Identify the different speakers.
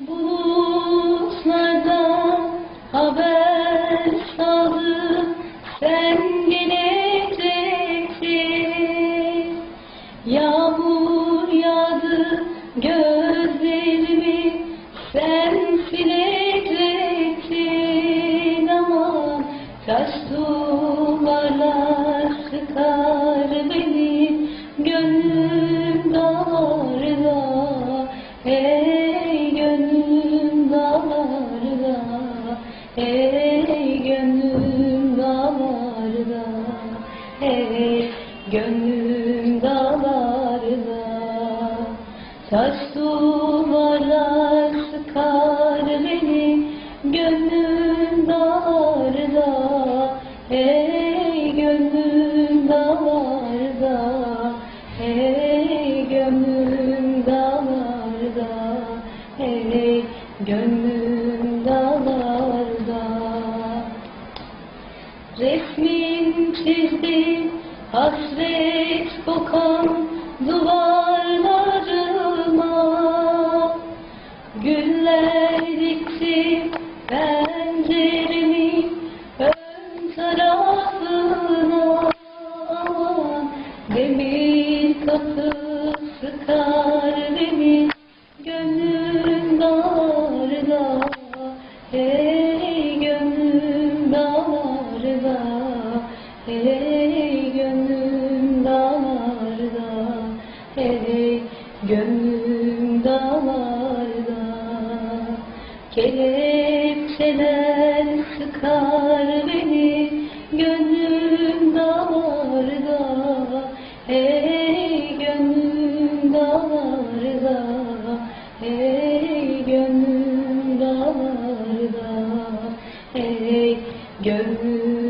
Speaker 1: Bulutlardan haber saldım sen geleceksin. Yağmur yağdı gözlerimi sen sileceksin. Ama taş hey gönlüm dağlarda hey gönlüm dağlarda. Taş duvarlar sıkar beni gönlüm dağlarda Hey gönlüm dağlarda Hey gönlüm dağlarda. Hey gönlüm Resmin çizdi hasret kokan duvarlarıma. Güller dikti penceremin ön tarafına. Demir kapı sıkar beni gönlüm darda Hey Hey gönlüm dağlarda Hey gönlüm dağlarda. Kelepçeler sıkar beni Gönlüm dağlarda Hey gönlüm dağlarda Hey gönlüm dağlarda. Hey gönlüm